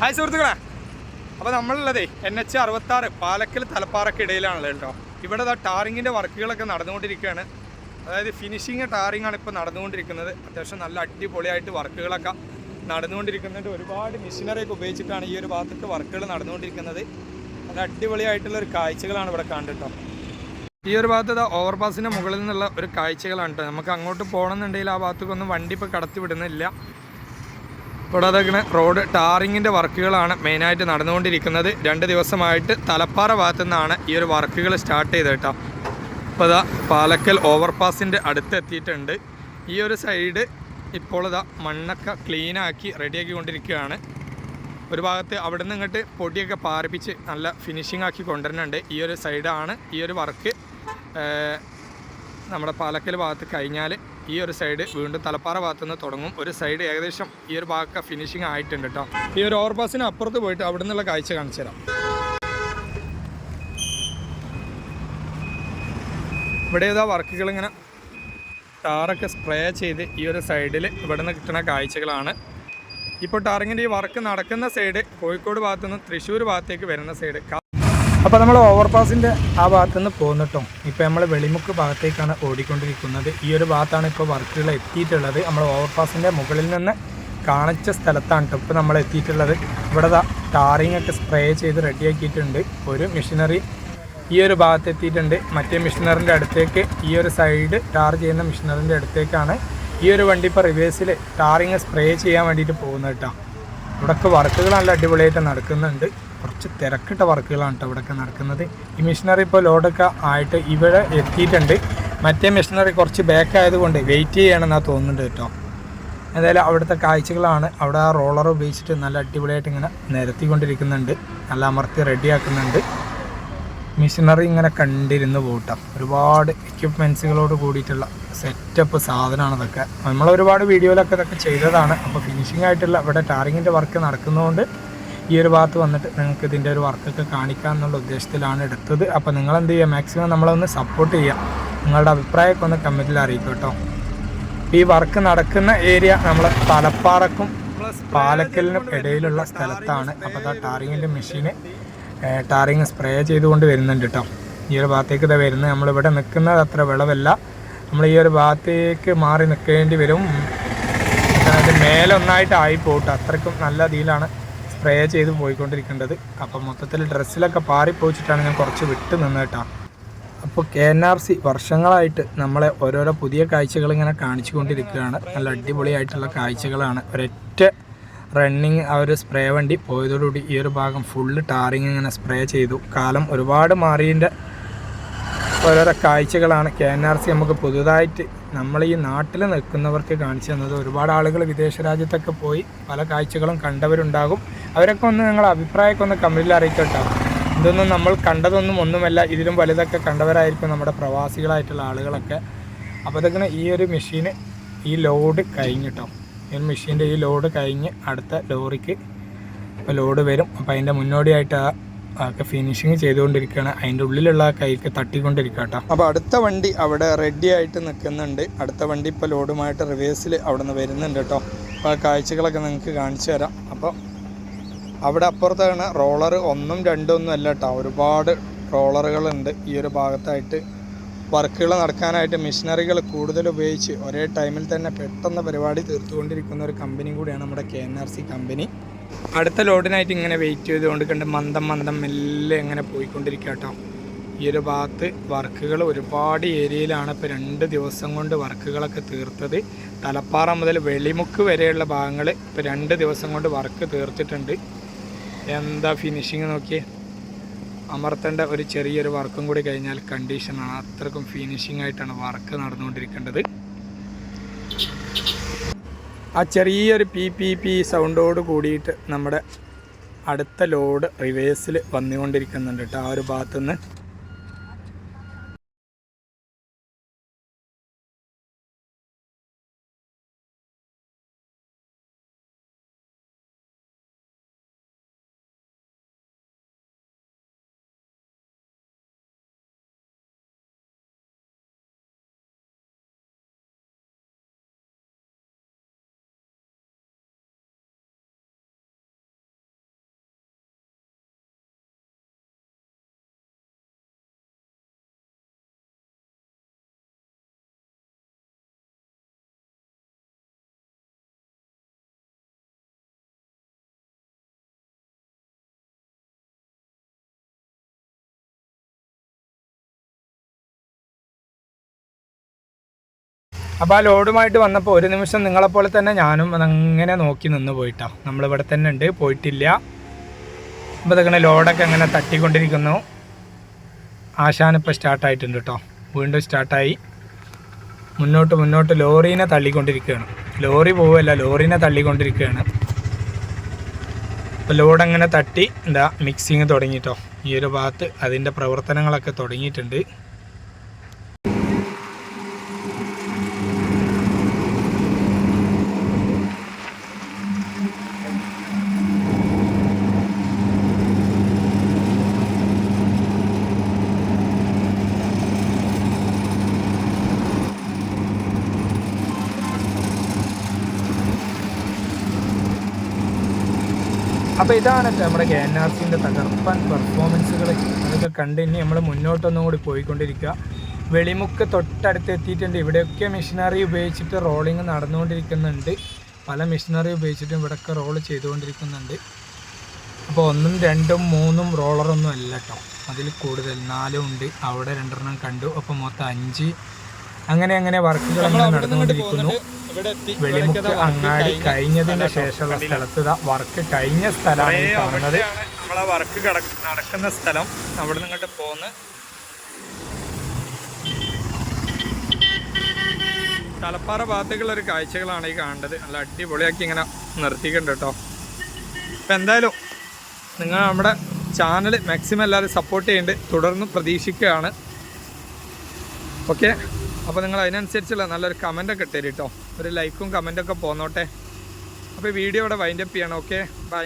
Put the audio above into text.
Hi സുഹൃത്തുക്കളെ. അപ്പോൾ നമ്മളുള്ളതേ N H അറുപത്താറ് പാലക്കൽ തലപ്പാറയ്ക്ക് ഇടയിലാണല്ലോ കേട്ടോ. ഇവിടെ ആ ടാറിങ്ങിന്റെ വർക്കുകളൊക്കെ നടന്നുകൊണ്ടിരിക്കുകയാണ്. അതായത് ഫിനിഷിങ് ടാറിംഗ് ആണ് ഇപ്പോൾ നടന്നുകൊണ്ടിരിക്കുന്നത്. അത്യാവശ്യം നല്ല അടിപൊളിയായിട്ട് വർക്കുകളൊക്കെ നടന്നുകൊണ്ടിരിക്കുന്നുണ്ട്. ഒരുപാട് മെഷീനറിയൊക്കെ ഉപയോഗിച്ചിട്ടാണ് ഈ ഒരു ഭാഗത്തൊക്കെ വർക്കുകൾ നടന്നുകൊണ്ടിരിക്കുന്നത്. നല്ല അടിപൊളിയായിട്ടുള്ള ഒരു കാഴ്ചകളാണ് ഇവിടെ കണ്ടിട്ടോ ഈ ഒരു ഭാഗത്ത് ഓവർപാസിന്റെ മുകളിൽ നിന്നുള്ള ഒരു കാഴ്ചകളാണ് കേട്ടോ. നമുക്ക് അങ്ങോട്ട് പോകണമെന്നുണ്ടെങ്കിൽ ആ ഭാഗത്തേക്കൊന്നും വണ്ടി ഇപ്പോൾ കടത്തി വിടുന്നില്ല. അതൊക്കെ റോഡ് ടാറിങ്ങിന്റെ വർക്കുകളാണ് മെയിനായിട്ട് നടന്നുകൊണ്ടിരിക്കുന്നത്. രണ്ട് ദിവസമായിട്ട് തലപ്പാറ ഭാഗത്തു നിന്നാണ് ഈ ഒരു വർക്കുകൾ സ്റ്റാർട്ട് ചെയ്തത് കേട്ടോ. ഇപ്പോൾ ഇതാ പാലക്കൽ ഓവർപാസിന്റെ അടുത്തെത്തിയിട്ടുണ്ട്. ഈ ഒരു സൈഡ് ഇപ്പോൾ ഇതാ മണ്ണൊക്കെ ക്ലീനാക്കി റെഡിയാക്കി കൊണ്ടിരിക്കുകയാണ് ഒരു ഭാഗത്ത് അവിടെ നിന്ന് ഇങ്ങോട്ട് പൊടിയൊക്കെ പാറിപ്പിച്ച് നല്ല ഫിനിഷിംഗ് ആക്കി കൊണ്ടുവരുന്നുണ്ട്. ഈ ഒരു സൈഡാണ് ഈ ഒരു വർക്ക്. നമ്മുടെ പാലക്കൽ ഭാഗത്ത് കഴിഞ്ഞാൽ ഈ ഒരു സൈഡ് വീണ്ടും തലപ്പാറ ഭാഗത്ത് നിന്ന് തുടങ്ങും. ഒരു സൈഡ് ഏകദേശം ഈ ഒരു ഭാഗമൊക്കെ ഫിനിഷിംഗ് ആയിട്ടുണ്ട് കേട്ടോ ഈ ഒരു ഓവർപാസിന് അപ്പുറത്ത് പോയിട്ട് അവിടെ നിന്നുള്ള കാഴ്ച കാണിച്ചു തരാം. ഇവിടെ ഏതാ വർക്കുകൾ ഇങ്ങനെ ടാറൊക്കെ സ്പ്രേ ചെയ്ത് ഈ ഒരു സൈഡിൽ ഇവിടെ നിന്ന് കിട്ടുന്ന കാഴ്ചകളാണ്. ഇപ്പോൾ ടാറിങ്ങിന്റെ ഈ വർക്ക് നടക്കുന്ന സൈഡ് കോഴിക്കോട് ഭാഗത്തു നിന്ന് തൃശ്ശൂർ ഭാഗത്തേക്ക് വരുന്ന സൈഡ് അപ്പോൾ നമ്മൾ ഓവർപാസിന്റെ ആ ഭാഗത്തു നിന്ന് പോന്നിട്ടോ ഇപ്പോൾ നമ്മൾ വെളിമുക്ക് ഭാഗത്തേക്കാണ് ഓടിക്കൊണ്ടിരിക്കുന്നത്. ഈ ഒരു ഭാഗത്താണ് ഇപ്പോൾ വർക്കുകൾ എത്തിയിട്ടുള്ളത്. നമ്മൾ ഓവർപാസിന്റെ മുകളിൽ നിന്ന് കാണിച്ച സ്ഥലത്താണ് ഇപ്പോൾ നമ്മൾ എത്തിയിട്ടുള്ളത്. ഇവിടെ ടാറിങ് ഒക്കെ സ്പ്രേ ചെയ്ത് റെഡിയാക്കിയിട്ടുണ്ട്. ഒരു മെഷീനറി ഈ ഒരു ഭാഗത്ത് എത്തിയിട്ടുണ്ട്. മറ്റേ മെഷീനറിന്റെ അടുത്തേക്ക് ഈ ഒരു സൈഡ് ടാർ ചെയ്യുന്ന മെഷീനറിന്റെ അടുത്തേക്കാണ് ഈ ഒരു വണ്ടി ഇപ്പോൾ റിവേഴ്സിൽ ടാറിങ് സ്പ്രേ ചെയ്യാൻ വേണ്ടിയിട്ട് പോകുന്നത് കേട്ടോ. ഇവിടെയൊക്കെ വർക്കുകൾ നല്ല അടിപൊളിയായിട്ട് നടക്കുന്നുണ്ട്. കുറച്ച് തിരക്കിട്ട വർക്കുകളാണ് കേട്ടോ ഇവിടെയൊക്കെ നടക്കുന്നത്. ഈ മെഷീനറി ഇപ്പോൾ ലോഡൊക്കെ ആയിട്ട് ഇവിടെ എത്തിയിട്ടുണ്ട്. മറ്റേ മെഷീനറി കുറച്ച് ബാക്ക് ആയതുകൊണ്ട് വെയിറ്റ് ചെയ്യണമെന്നാണ് തോന്നുന്നുണ്ട് കേട്ടോ. എന്തായാലും അവിടുത്തെ കാഴ്ചകളാണ്. അവിടെ ആ റോളർ ഉപയോഗിച്ചിട്ട് നല്ല അടിപൊളിയായിട്ട് ഇങ്ങനെ നിരത്തിക്കൊണ്ടിരിക്കുന്നുണ്ട്. നല്ല അമർത്തി റെഡിയാക്കുന്നുണ്ട്. മെഷീനറി ഇങ്ങനെ കണ്ടിരുന്ന് പോട്ടാം. ഒരുപാട് എക്യുപ്മെൻസുകളോട് കൂടിയിട്ടുള്ള സെറ്റപ്പ് സാധനമാണ് ഇതൊക്കെ. നമ്മൾ ഒരുപാട് വീഡിയോയിലൊക്കെ ഇതൊക്കെ ചെയ്തതാണ്. അപ്പോൾ ഫിനിഷിംഗ് ആയിട്ടുള്ള ഇവിടെ ടാറിങ്ങിന്റെ വർക്ക് നടക്കുന്നതുകൊണ്ട് ഈ ഒരു ഭാഗത്ത് വന്നിട്ട് നിങ്ങൾക്ക് ഇതിന്റെ ഒരു വർക്കൊക്കെ കാണിക്കാം എന്നുള്ള ഉദ്ദേശത്തിലാണ് എടുത്തത്. അപ്പോൾ നിങ്ങൾ എന്ത് ചെയ്യുക? മാക്സിമം നമ്മളൊന്ന് സപ്പോർട്ട് ചെയ്യുക. നിങ്ങളുടെ അഭിപ്രായമൊക്കെ ഒന്ന് കമന്റിൽ അറിയിക്കും കേട്ടോ. ഈ വർക്ക് നടക്കുന്ന ഏരിയ നമ്മൾ തലപ്പാറക്കും പാലക്കലിനും ഇടയിലുള്ള സ്ഥലത്താണ് അപ്പോൾ ആ ടാറിങ്ങിന്റെ മെഷീന് ടാറിങ് സ്പ്രേ ചെയ്തുകൊണ്ട് വരുന്നുണ്ട് കേട്ടോ. ഈ ഒരു ഭാഗത്തേക്ക് ഇതാ വരുന്നത്. നമ്മളിവിടെ നിൽക്കുന്നത് അത്ര വിളവല്ല. നമ്മൾ ഈ ഒരു ഭാഗത്തേക്ക് മാറി നിൽക്കേണ്ടി വരും. അതിന്റെ മേലെ ഒന്നായിട്ട് ആയി പോട്ടെ. അത്രയ്ക്കും നല്ല രീതിയിലാണ് സ്പ്രേ ചെയ്ത് പോയിക്കൊണ്ടിരിക്കേണ്ടത്. അപ്പം മൊത്തത്തിൽ ഡ്രസ്സിലൊക്കെ പാറിപ്പോയിച്ചിട്ടാണ് ഞാൻ കുറച്ച് വിട്ട് നിന്ന് കേട്ടോ. അപ്പോൾ കെ എൻ ആർ സി വർഷങ്ങളായിട്ട് നമ്മളെ ഓരോരോ പുതിയ കാഴ്ചകൾ ഇങ്ങനെ കാണിച്ചു കൊണ്ടിരിക്കുകയാണ് നല്ല അടിപൊളിയായിട്ടുള്ള കാഴ്ചകളാണ്. ഒരൊറ്റ റണ്ണിങ് ആ ഒരു സ്പ്രേ വണ്ടി പോയതോടുകൂടി ഈ ഒരു ഭാഗം ഫുള്ള് ടാറിങ് ഇങ്ങനെ സ്പ്രേ ചെയ്തു. കാലം ഒരുപാട് മാറിയതിന്റെ ഓരോരോ കാഴ്ചകളാണ്. കെ എൻ ആർ സി നമുക്ക് പുതുതായിട്ട് നമ്മൾ ഈ നാട്ടിൽ നിൽക്കുന്നവർക്ക് കാണിച്ചു തന്നത് ഒരുപാട് ആളുകൾ വിദേശ രാജ്യത്തൊക്കെ പോയി പല കാഴ്ചകളും കണ്ടവരുണ്ടാകും. അവരൊക്കെ ഒന്ന് നിങ്ങളുടെ അഭിപ്രായമൊക്കെ ഒന്ന് കമന്റിൽ അറിയിക്കട്ടോ. ഇതൊന്നും നമ്മൾ കണ്ടതൊന്നും ഒന്നുമല്ല ഇതിലും വലുതൊക്കെ കണ്ടവരായിരിക്കും നമ്മുടെ പ്രവാസികളായിട്ടുള്ള ആളുകളൊക്കെ. അപ്പോൾ അതൊക്കെ ഈ ഒരു മെഷീന് ഈ ലോഡ് കഴിഞ്ഞിട്ടോ ഈ മെഷീന്റെ ഈ ലോഡ് കഴിഞ്ഞ് അടുത്ത ലോറിക്ക് ലോഡ് വരും. അപ്പോൾ അതിന്റെ മുന്നോടിയായിട്ട് ആ ഒക്കെ ഫിനിഷിങ് ചെയ്തുകൊണ്ടിരിക്കുകയാണ്. അതിന്റെ ഉള്ളിലുള്ള കൈക്ക് തട്ടിക്കൊണ്ടിരിക്കുക കേട്ടോ. അപ്പോൾ അടുത്ത വണ്ടി അവിടെ റെഡി ആയിട്ട് നിൽക്കുന്നുണ്ട്. അടുത്ത വണ്ടി ഇപ്പോൾ ലോഡുമായിട്ട് റിവേഴ്സിൽ അവിടെ നിന്ന് വരുന്നുണ്ട് കേട്ടോ. അപ്പോൾ ആ കാഴ്ചകളൊക്കെ നിങ്ങൾക്ക് കാണിച്ചു തരാം. അപ്പോൾ അവിടെ അപ്പുറത്താണ് റോളർ ഒന്നും രണ്ടും ഒന്നും അല്ല കേട്ടോ. ഒരുപാട് റോളറുകളുണ്ട് ഈ ഒരു ഭാഗത്തായിട്ട് വർക്കുകൾ നടക്കാനായിട്ട് മെഷീനറികൾ കൂടുതൽ ഉപയോഗിച്ച് ഒരേ ടൈമിൽ തന്നെ പെട്ടെന്ന് പരിപാടി തീർത്തുകൊണ്ടിരിക്കുന്ന ഒരു കമ്പനി കൂടിയാണ് നമ്മുടെ K N R C company അടുത്ത ലോഡിനായിട്ട് ഇങ്ങനെ വെയിറ്റ് ചെയ്തുകൊണ്ട് കണ്ട് മന്ദം മന്ദം മെല്ലെ ഇങ്ങനെ പോയിക്കൊണ്ടിരിക്കുക കേട്ടോ ഈ ഒരു ഭാഗത്ത് വർക്കുകൾ ഒരുപാട് ഏരിയയിലാണ് ഇപ്പോൾ രണ്ട് ദിവസം കൊണ്ട് വർക്കുകളൊക്കെ തീർത്തത്. തലപ്പാറ മുതൽ വെളിമുക്ക് വരെയുള്ള ഭാഗങ്ങൾ ഇപ്പോൾ രണ്ട് ദിവസം കൊണ്ട് വർക്ക് തീർത്തിട്ടുണ്ട്. എന്താ ഫിനിഷിങ് നോക്കിയേ? അമർത്തേണ്ട ഒരു ചെറിയൊരു വർക്കും കൂടി കഴിഞ്ഞാൽ കണ്ടീഷനാണ് അത്രക്കും ഫിനിഷിംഗ് ആയിട്ടാണ് വർക്ക് നടന്നുകൊണ്ടിരിക്കേണ്ടത്. ആ ചെറിയൊരു പി പി പി സൗണ്ടോട് കൂടിയിട്ട് നമ്മുടെ അടുത്ത ലോഡ് റിവേഴ്സിൽ വന്നുകൊണ്ടിരിക്കുന്നുണ്ട് കേട്ടോ ആ ഒരു ഭാഗത്തുനിന്ന്. അപ്പോൾ ആ ലോഡുമായിട്ട് വന്നപ്പോൾ ഒരു നിമിഷം നിങ്ങളെപ്പോലെ തന്നെ ഞാനും അങ്ങനെ നോക്കി നിന്ന് പോയിട്ടാ. നമ്മളിവിടെ തന്നെ ഉണ്ട് പോയിട്ടില്ല. അപ്പോൾ ഇതൊക്കെ ലോഡൊക്കെ അങ്ങനെ തട്ടിക്കൊണ്ടിരിക്കുന്നു. ആശാനിപ്പോൾ സ്റ്റാർട്ടായിട്ടുണ്ട് കേട്ടോ വീണ്ടും സ്റ്റാർട്ടായി മുന്നോട്ട് മുന്നോട്ട് ലോറീനെ തള്ളിക്കൊണ്ടിരിക്കുകയാണ്. ലോറി പോവുമല്ല ലോറീനെ തള്ളിക്കൊണ്ടിരിക്കുകയാണ്. അപ്പോൾ ലോഡ് അങ്ങനെ തട്ടി എന്താ മിക്സിങ് തുടങ്ങിയിട്ടോ ഈ ഒരു ഭാഗത്ത് അതിന്റെ പ്രവർത്തനങ്ങളൊക്കെ തുടങ്ങിയിട്ടുണ്ട്. അപ്പോൾ ഇതാണ് നമ്മുടെ കെ എൻ ആർ സിന്റെ തകർപ്പൻ പെർഫോമൻസുകൾ അതൊക്കെ കണ്ട് ഇനി നമ്മൾ മുന്നോട്ടൊന്നും കൂടി പോയിക്കൊണ്ടിരിക്കുക. വെളിമുക്ക് തൊട്ടടുത്ത് എത്തിയിട്ടുണ്ട്. ഇവിടെയൊക്കെ മെഷീനറി ഉപയോഗിച്ചിട്ട് റോളിങ് നടന്നുകൊണ്ടിരിക്കുന്നുണ്ട്. പല മെഷീനറി ഉപയോഗിച്ചിട്ടും ഇവിടെയൊക്കെ റോൾ ചെയ്തുകൊണ്ടിരിക്കുന്നുണ്ട്. അപ്പോൾ ഒന്നും രണ്ടും മൂന്നും റോളറൊന്നും അല്ല കേട്ടോ അതിൽ കൂടുതൽ നാലും ഉണ്ട്. അവിടെ രണ്ടെണ്ണം കണ്ടു. അപ്പോൾ മൊത്തം അഞ്ച്. അങ്ങനെ അങ്ങനെ വർക്കുകൾ നടന്നുകൊണ്ടിരിക്കുന്നു. വെളിമുക്ക് അങ്ങാടി കഴിഞ്ഞതിന് ശേഷമുള്ള സ്ഥലത്ത് വർക്ക് കഴിഞ്ഞ സ്ഥലമാണ് ഈ കാണുന്നത്. നമ്മളെ വർക്ക് നടക്കുന്ന സ്ഥലം. അവിടെ നിന്നിട്ട് പോന്ന്. തലപ്പാറ ഭാഗത്തേക്കുള്ള ഒരു കാഴ്ചകളാണ് ഈ കാണേണ്ടത് നല്ല അടിപൊളിയാക്കി ഇങ്ങനെ നിർത്തിയിട്ടുണ്ട് കേട്ടോ. അപ്പം എന്തായാലും നിങ്ങൾ നമ്മുടെ ചാനൽ മാക്സിമം എല്ലാവരും സപ്പോർട്ട് ചെയ്യുന്നുണ്ട് തുടർന്ന് പ്രതീക്ഷിക്കുകയാണ്. ഓക്കെ അപ്പോൾ നിങ്ങൾ അതിനനുസരിച്ചുള്ള നല്ലൊരു കമന്റൊക്കെ ഇട്ടേരി കേട്ടോ ഒരു ലൈക്കും കമന്റൊക്കെ പോന്നോട്ടെ. അപ്പോൾ വീഡിയോ ഇവിടെ വൈൻഡപ്പ് ചെയ്യണം ഓക്കെ ബൈ